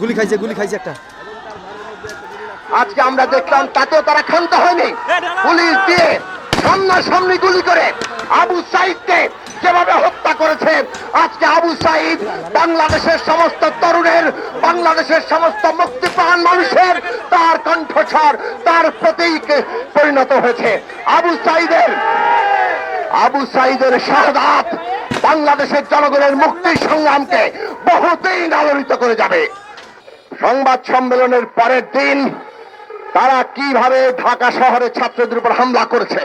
গুলি খাইছে গুলি খাইছে একটা। আজকে আমরা দেখলাম তাতেও তারা ক্ষান্ত হয়নি। পুলিশ দিয়ে সামনাসামনি গুলি করে আবু সাইদকে যেভাবে হত্যা করেছে আজকে আবু সাইদ বাংলাদেশের সমস্ত তরুণের বাংলাদেশের সমস্ত মুক্তিপ্রাণ মানুষের তার কণ্ঠস্বর তার প্রতীক পরিণত হয়েছে। আবু সাইদের আবু সাইদের শাহাদাত বাংলাদেশের জনগণের মুক্তির সংগ্রামকে বহুতেই আলোড়িত করে যাবে। সংবাদ সম্মেলনের পরের দিন তারা কীভাবে ঢাকা শহরে ছাত্রদের উপর হামলা করেছে?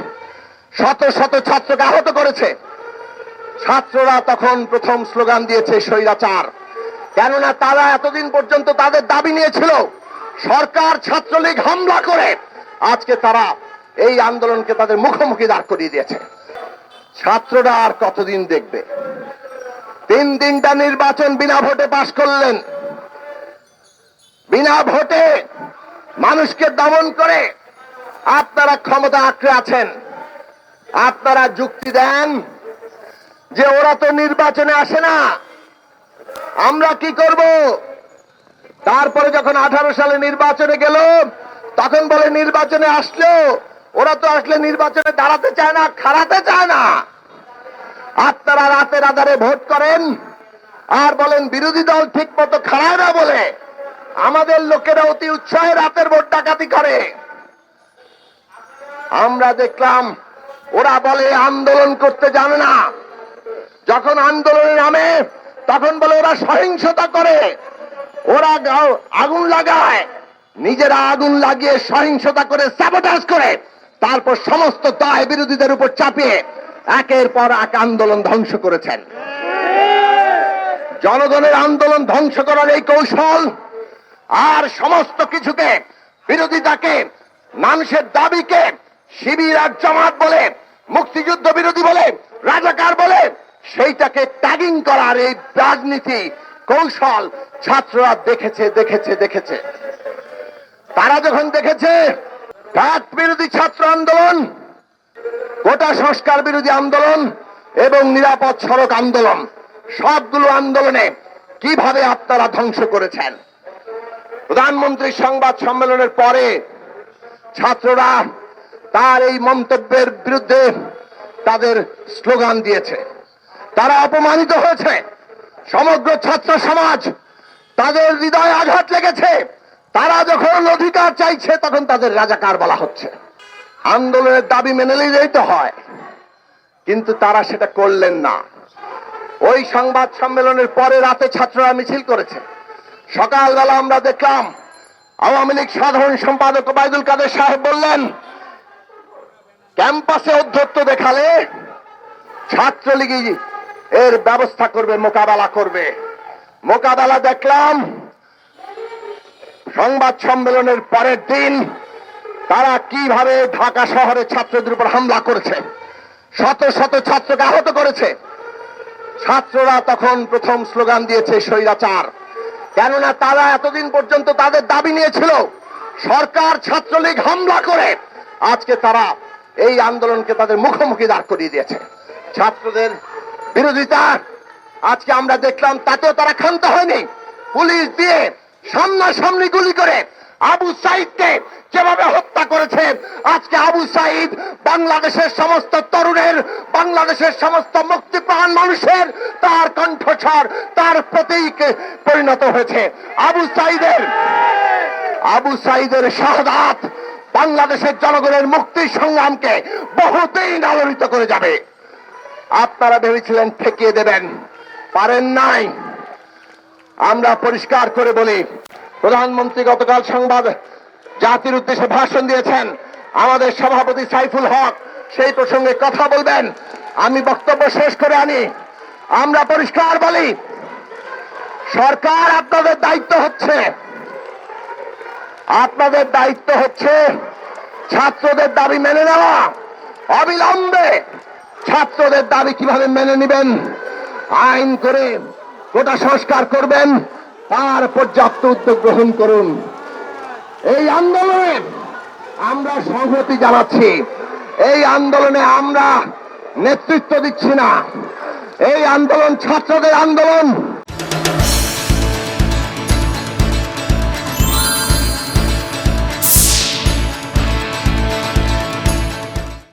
শত শত ছাত্রকে আহত করেছে। ছাত্ররা তখন প্রথম স্লোগান দিয়েছে স্বৈরাচার। কেননা তারা এতদিন পর্যন্ত তাদের দাবি নিয়েছিল, সরকার ছাত্রলীগ হামলা করে। আজকে তারা এই আন্দোলনকে তাদের মুখোমুখি দাঁড় করিয়ে দিয়েছে। ছাত্ররা আর কতদিন দেখবে? তিন তিনটা নির্বাচন বিনা ভোটে পাশ করলেন। বিনা ভোটে মানুষকে দমন করে আপনারা ক্ষমতা আঁকড়ে আছেন। আপনারা যুক্তি দেন যে ওরা তো নির্বাচনে আসে না। আমরা কি করব? তারপরে যখন আঠারো সালে নির্বাচনে গেল, তখন বলে নির্বাচনে আসলেও ওরা তো আসলে নির্বাচনে দাঁড়াতে চায় না, খাড়াতে চায় না। আপনারা রাতের আধারে ভোট করেন আর বলেন বিরোধী দল ঠিক মতো খাড়ায় না বলে আমাদের লোকেরা অতি উৎসাহে রাতের ভোট ডাকাতি করে। আমরা দেখলাম, ওরা বলে, আন্দোলন করতে জানে না। যখন আন্দোলনে নামে, তখন বলে, ওরা সহিংসতা করে। ওরা আগুন লাগায়। নিজেরা আগুন লাগিয়ে সহিংসতা করে স্যাবোটাজ করে। তারপর সমস্ত দায় বিরোধীদের উপর চাপিয়ে, একের পর এক আন্দোলন ধ্বংস করেছেন। জনগণের আন্দোলন ধ্বংস করার এই কৌশল আর সমস্ত কিছুকে বিরোধিতাকে মানুষের দাবিকে শিবির আর জামাত বলে, মুক্তিযুদ্ধ বিরোধী বলে, রাজাকার বলে, সেইটাকে ট্যাগিং করার এই রাজনীতি কৌশল ছাত্ররা দেখেছে দেখেছে দেখেছে। তারা যখন দেখেছে ঘাট বিরোধী ছাত্র আন্দোলন, গোটা সংস্কার বিরোধী আন্দোলন এবং নিরাপদ সড়ক আন্দোলন, সবগুলো আন্দোলনে কীভাবে আপনারা ধ্বংস করেছেন? প্রধানমন্ত্রীর সংবাদ সম্মেলনের পরে ছাত্ররা তার এই মন্তব্যের বিরুদ্ধে তাদের স্লোগান দিয়েছে। তারা অপমানিত হয়েছে। সমগ্র ছাত্র সমাজ তাদের হৃদয়ে আঘাত লেগেছে। তারা যখন অধিকার চাইছে, তখন তাদের রাজাকার বলা হচ্ছে। আন্দোলনের দাবি মেনে নিলেই তো হয়। কিন্তু তারা সেটা করলেন না। ওই সংবাদ সম্মেলনের পরে রাতে ছাত্ররা মিছিল করেছে। সকালবেলা আমরা দেখলাম আওয়ামী লীগ সাধারণ সম্পাদক ওবায়দুল কাদের সাহেব বললেন, ক্যাম্পাসে অধ্যত্ত দেখালে ছাত্রলীগই এর ব্যবস্থা করবে, মোকাবেলা করবে। মোকাবেলা দেখলাম, সংবাদ সম্মেলনের পরের দিন তারা কীভাবে ঢাকা শহরে ছাত্রদের উপর হামলা করেছে, শত শত ছাত্রকে আহত করেছে। ছাত্ররা তখন প্রথম স্লোগান দিয়েছে, স্বৈরাচার। কেননা তারা এতদিন পর্যন্ত তাদের দাবি নিয়েছিল, সরকার ছাত্রলীগ হামলা করে আজকে তারা এই আন্দোলনকে তাদের মুখোমুখি দাঁড় করিয়ে দিয়েছে। ছাত্রদের বিরোধিতা, আজকে আমরা দেখলাম তাতেও তারা ক্ষান্ত হয়নি। পুলিশ দিয়ে সামনাসামনি গুলি করে আবু সাইদকে যেভাবে হত্যা করেছে, আজকে আবু সাইদ বাংলাদেশের সমস্ত তরুণের বাংলাদেশের সমস্ত মুক্তিপ্রাণ মানুষের তার কণ্ঠস্বর, তার প্রতীক পরিণত হয়েছে। আবু সাইদের আবু সাইদের শাহাদাত বাংলাদেশের জনগণের মুক্তির সংগ্রামকে বহুদিন আলোড়িত করে যাবে। আপনারা ভেবেছিলেন ঠেকিয়ে দেবেন, পারেন নাই। আমরা পরিষ্কার করে বলি, প্রধানমন্ত্রী গতকাল সংবাদ জাতির উদ্দেশ্যে ভাষণ দিয়েছেন। আমাদের সভাপতি সাইফুল হক সেই প্রসঙ্গে কথা বলবেন। আমি বক্তব্য শেষ করে আনি। আমরা পরিষ্কার বলি, সরকার আপনাদের দায়িত্ব হচ্ছে। আপনাদের দায়িত্ব হচ্ছে ছাত্রদের দাবি মেনে নেওয়া। অবিলম্বে ছাত্রদের দাবি কীভাবে মেনে নেবেন, আইন করে গোটা সংস্কার করবেন, তার পর্যাপ্ত উদ্যোগ গ্রহণ করুন। এই আন্দোলনে আমরা সংহতি জানাচ্ছি। এই আন্দোলনে আমরা নেতৃত্ব দিচ্ছি না। এই আন্দোলন ছাত্রদের আন্দোলন।